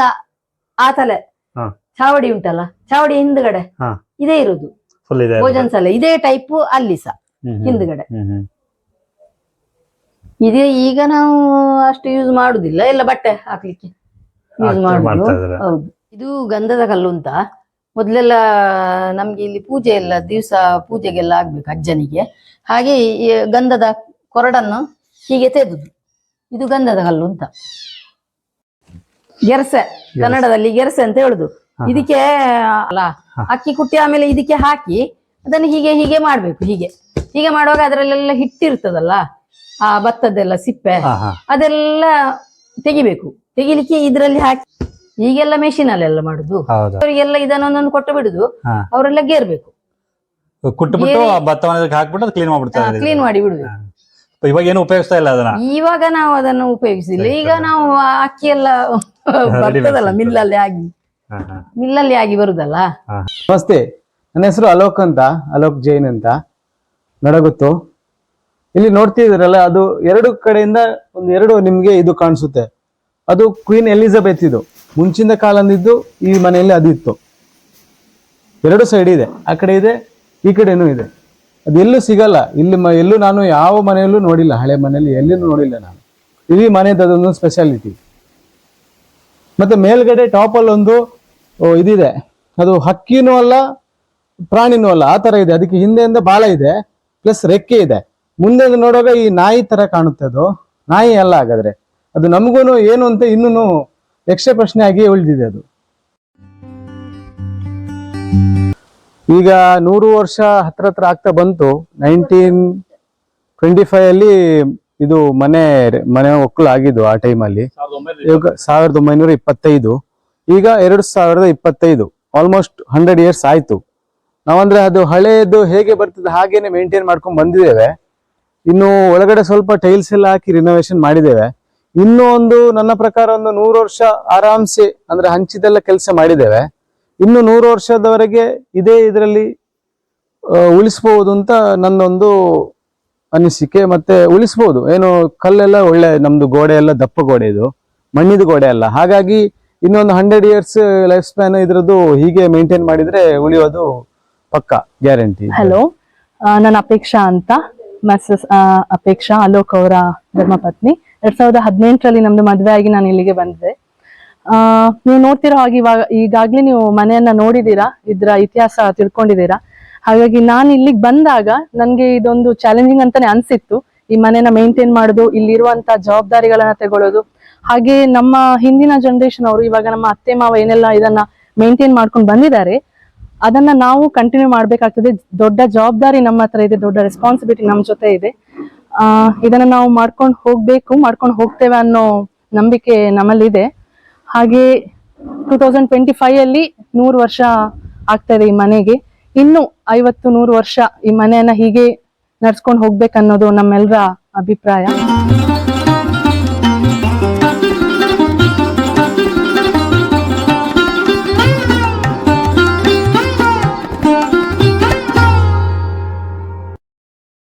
ಆ ತಲೆ ಹಾ. ಚಾವಡಿ ಉಂಟಲ್ಲ? ಚಾವಡಿ ಹಿಂದ್ಗಡೆ ಹಾ. ಇದೇ ಇರುದು. ಫುಲ್ ಇದೆ ಭೋಜನ ಸಲ. ಇದೇ ಟೈಪ್ ಅಲ್ಲಿ ಸಹ. ಹ್ಮ್, ಹ್ಮ್. ಹಿಂದ್ಗಡೆ. ಹ್ಮ್ ಹ್ಮ್. ಇದೇ ಈಗ ನಾವು ಅಷ್ಟು ಯೂಸ್ ಮಾಡುದಿಲ್ಲ. ಎಲ್ಲ ಬಟ್ಟೆ ಹಾಕ್ಲಿಕ್ಕೆ ಯೂಸ್ ಹಾಕ್ತಾ- ಮಾಡುದು. ಮಾಡ್ತಾ ಇದ್ದಾರೆ. ಹೌದು. ಇದು ಗಂಧದ ಕಲ್ಲು ಅಂತ. ಮೊದ್ಲೆಲ್ಲ ನಮ್ಗೆ ಇಲ್ಲಿ ಪೂಜೆ ಎಲ್ಲ ದಿವಸ ಪೂಜೆಗೆಲ್ಲ ಆಗ್ಬೇಕು ಅಜ್ಜನಿಗೆ. ಹಾಗೆ ಈ ಗಂಧದ ಕೊರಡನ್ನು ಹೀಗೆ ತೆಗೆದು. ಇದು ಗಂಧದ ಕಲ್ಲು ಅಂತ. ಗೆರಸೆ. ಕನ್ನಡದಲ್ಲಿ ಗೆರಸೆ ಅಂತ ಹೇಳುದು. ಇದಕ್ಕೆ ಅಲ್ಲ ಅಕ್ಕಿ ಕುಟ್ಟಿ ಆಮೇಲೆ ಇದಕ್ಕೆ ಹಾಕಿ ಅದನ್ನು ಹೀಗೆ ಹೀಗೆ ಮಾಡ್ಬೇಕು ಹೀಗೆ. ಹೀಗೆ ಮಾಡುವಾಗ ಅದರಲ್ಲೆಲ್ಲ ಹಿಟ್ಟಿರ್ತದಲ್ಲ ಆ ಭತ್ತದ್ದೆಲ್ಲ ಸಿಪ್ಪೆ ಅದೆಲ್ಲ ತೆಗಿಬೇಕು. ತೆಗಿಲಿಕ್ಕೆ ಇದರಲ್ಲಿ ಹಾಕಿ ಈಗೆಲ್ಲ ಮೆಷಿನ್ ಅಲ್ಲೆಲ್ಲ ಮಾಡುದು ಅವರಿಗೆಲ್ಲ ಇದನ್ನೊಂದೊಂದು ಕೊಟ್ಟು ಬಿಡುದು. ಅವರೆಲ್ಲ ಗೇರ್ಬೇಕು. ಕ್ಲೀನ್ ಮಾಡಿ ಬಿಡುದು. ಇವಾಗ ಏನು ಉಪಯೋಗಿಸ್ತಾ ಇಲ್ಲ ಅದನ್ನ? ಇವಾಗ ನಾವು ಅದನ್ನು ಉಪಯೋಗಿಸಿಲ್ಲ. ಈಗ ನಾವು ಅಕ್ಕಿ ಎಲ್ಲ ಬರ್ತದಲ್ಲ ಮಿಲ್ಲಲ್ಲಿ ಆಗಿ. ಮಿಲ್ಲಲ್ಲಿ ಆಗಿ ಬರುದಲ್ಲ? ನಮಸ್ತೆ. ನನ್ನ ಹೆಸರು ಅಲೋಕ್ ಅಂತ ಅಲೋಕ್ ಜೈನ್ ಅಂತ. ನಡಗುತ್ತು. ಇಲ್ಲಿ ನೋಡ್ತಿದ್ರಲ್ಲ ಅದು ಎರಡು ಕಡೆಯಿಂದ ಒಂದು ಎರಡು ನಿಮ್ಗೆ ಇದು ಕಾಣಿಸುತ್ತೆ. ಅದು ಕ್ವೀನ್ ಎಲಿಜಬೆತ್ ಇದು. ಮುಂಚಿನ ಕಾಲಂದಿದ್ದು ಈ ಮನೆಯಲ್ಲಿ ಅದಿತ್ತು. ಎರಡು ಸೈಡ್ ಇದೆ. ಆ ಕಡೆ ಇದೆ ಈ ಕಡೆನೂ ಇದೆ. ಅದು ಎಲ್ಲೂ ಸಿಗಲ್ಲ. ಇಲ್ಲಿ ಮ- ಎಲ್ಲೂ ನಾನು ಯಾವ ಮನೆಯಲ್ಲೂ ನೋಡಿಲ್ಲ. ಹಳೆ ಮನೆಯಲ್ಲಿ ಎಲ್ಲಿನೂ ನೋಡಿಲ್ಲ ನಾನು. ಇಡೀ ಮನೆಯದ್ದು ಅದೊಂದು ಸ್ಪೆಷಾಲಿಟಿ ಮತ್ತೆ ಮೇಲ್ಗಡೆ ಟಾಪ್ ಅಲ್ಲಿ ಒಂದು ಇದಿದೆ. ಅದು ಹಕ್ಕಿನೂ ಅಲ್ಲ, ಪ್ರಾಣಿನೂ ಅಲ್ಲ. ಆ ತರ ಇದೆ. ಅದಕ್ಕೆ ಹಿಂದೆಯಿಂದ ಬಾಲ ಇದೆ. ಪ್ಲಸ್ ರೆಕ್ಕೆ ಇದೆ. ಮುಂದೆ ನೋಡುವಾಗ ಈ ನಾಯಿ ತರ ಕಾಣುತ್ತೆ ಅದು. ನಾಯಿ ಅಲ್ಲ ಹಾಗಾದ್ರೆ. ಅದು ನಮಗೂ ಏನು ಅಂತ ಇನ್ನೂ ಯಕ್ಷ ಪ್ರಶ್ನೆ ಆಗಿ ಉಳಿದಿದೆ ಅದು. ಈಗ ನೂರು ವರ್ಷ ಹತ್ರ ಹತ್ರ ಆಗ್ತಾ ಬಂತು. ನೈನ್ಟೀನ್ ಟ್ವೆಂಟಿ ಫೈವ್ ಅಲ್ಲಿ ಇದು ಮನೆ ಮನೆ ಒಕ್ಕಲು ಆಗಿದ್ದು ಆ ಟೈಮಲ್ಲಿ ಇವಾಗ ಸಾವಿರದ ಒಂಬೈನೂರ ಇಪ್ಪತ್ತೈದು. ಈಗ ಎರಡು ಸಾವಿರದ ಇಪ್ಪತ್ತೈದು ಆಲ್ಮೋಸ್ಟ್ ಹಂಡ್ರೆಡ್ ಇಯರ್ಸ್ ಆಯ್ತು. ನಾವಂದ್ರೆ ಅದು ಹಳೆಯದು ಹೇಗೆ ಬರ್ತದೆ ಹಾಗೇನೆ ಮೇಂಟೈನ್ ಮಾಡ್ಕೊಂಡು ಬಂದಿದ್ದೇವೆ. ಇನ್ನು ಒಳಗಡೆ ಸ್ವಲ್ಪ ಟೈಲ್ಸ್ ಎಲ್ಲ ಹಾಕಿ ರಿನೋವೇಷನ್ ಮಾಡಿದ್ದೇವೆ. ಇನ್ನೂ ಒಂದು ನನ್ನ ಪ್ರಕಾರ ಒಂದು ನೂರು ವರ್ಷ ಆರಾಮ್ಸಿ ಅಂದ್ರೆ ಹಂಚಿದೆಲ್ಲ ಕೆಲಸ ಮಾಡಿದ್ದೇವೆ. ಇನ್ನು ನೂರು ವರ್ಷದವರೆಗೆ ಇದೇ ಇದರಲ್ಲಿ ಉಳಿಸ್ಬೋದು ಅಂತ ನನ್ನೊಂದು ಅನಿಸಿಕೆ. ಮತ್ತೆ ಉಳಿಸ್ಬೋದು. ಏನು ಕಲ್ಲೆಲ್ಲ ಒಳ್ಳೆ ನಮ್ದು ಗೋಡೆ ಎಲ್ಲ ದಪ್ಪ ಗೋಡೆ ಇದು. ಮಣ್ಣಿದ ಗೋಡೆ ಅಲ್ಲ. ಹಾಗಾಗಿ ಇನ್ನೊಂದು ಹಂಡ್ರೆಡ್ ಇಯರ್ಸ್ ಲೈಫ್ ಸ್ಪ್ಯಾನ್ ಇದ್ರದ್ದು ಹೀಗೆ ಮೇಂಟೈನ್ ಮಾಡಿದ್ರೆ ಉಳಿಯೋದು ಪಕ್ಕ ಗ್ಯಾರಂಟಿ ಹಲೋ ನನ್ನ ಅಪೇಕ್ಷಾ ಅಂತ. ಮೆಸಸ್ ಅಪೇಕ್ಷಾ ಅಲೋಕ್ ಅವರ ಧರ್ಮಪತ್ನಿ. ಎರಡ್ ಸಾವಿರದ ಹದಿನೆಂಟರಲ್ಲಿ ನಮ್ದು ಮದುವೆ ಆಗಿ ನಾನು ಇಲ್ಲಿಗೆ ಬಂದಿದ್ದೆ. ಆ, ನೀವು ನೋಡ್ತಿರೋ ಹಾಗೆ ಇವಾಗ ಈಗಾಗ್ಲೇ ನೀವು ಮನೆಯನ್ನ ನೋಡಿದೀರಾ ಇದ್ರ ಇತಿಹಾಸ ತಿಳ್ಕೊಂಡಿದ್ದೀರಾ? ಹಾಗಾಗಿ ನಾನು ಇಲ್ಲಿಗೆ ಬಂದಾಗ ನನ್ಗೆ ಇದೊಂದು ಚಾಲೆಂಜಿಂಗ್ ಅಂತಾನೆ ಅನ್ಸಿತ್ತು. ಈ ಮನೆನ ಮೇಂಟೈನ್ ಮಾಡೋದು, ಇಲ್ಲಿರುವಂತ ಜವಾಬ್ದಾರಿಗಳನ್ನ ತಗೊಳ್ಳೋದು ಹಾಗೆ ನಮ್ಮ ಹಿಂದಿನ ಜನರೇಷನ್ ಅವರು ಇವಾಗ ನಮ್ಮ ಅತ್ತೆ, ಮಾವ ಏನೆಲ್ಲ ಇದನ್ನ ಮೇಂಟೈನ್ ಮಾಡ್ಕೊಂಡು ಬಂದಿದ್ದಾರೆ, ಅದನ್ನ ನಾವು ಕಂಟಿನ್ಯೂ ಮಾಡ್ಬೇಕಾಗ್ತದೆ. ದೊಡ್ಡ ಜವಾಬ್ದಾರಿ ನಮ್ಮ ಹತ್ರ ಇದೆ, ದೊಡ್ಡ ರೆಸ್ಪಾನ್ಸಿಬಿಲಿಟಿ ನಮ್ಮ ಜೊತೆ ಇದೆ. ಆ, ಇದನ್ನ ನಾವು ಮಾಡ್ಕೊಂಡು ಹೋಗ್ಬೇಕು, ಮಾಡ್ಕೊಂಡು ಹೋಗ್ತೇವೆ ಅನ್ನೋ ನಂಬಿಕೆ ನಮ್ಮಲ್ಲಿದೆ. ಹಾಗೆ ಟೂ ತೌಸಂಡ್ ಟ್ವೆಂಟಿ ಫೈವ್ ಅಲ್ಲಿ ನೂರು ವರ್ಷ ಆಗ್ತಾ ಇದೆ ಈ ಮನೆಗೆ. ಇನ್ನು ಐವತ್ತು ನೂರು ವರ್ಷ ಈ ಮನೆಯನ್ನ ಹೀಗೆ ನಡ್ಸ್ಕೊಂಡು ಹೋಗ್ಬೇಕನ್ನೋದು ನಮ್ಮೆಲ್ಲರ ಅಭಿಪ್ರಾಯ.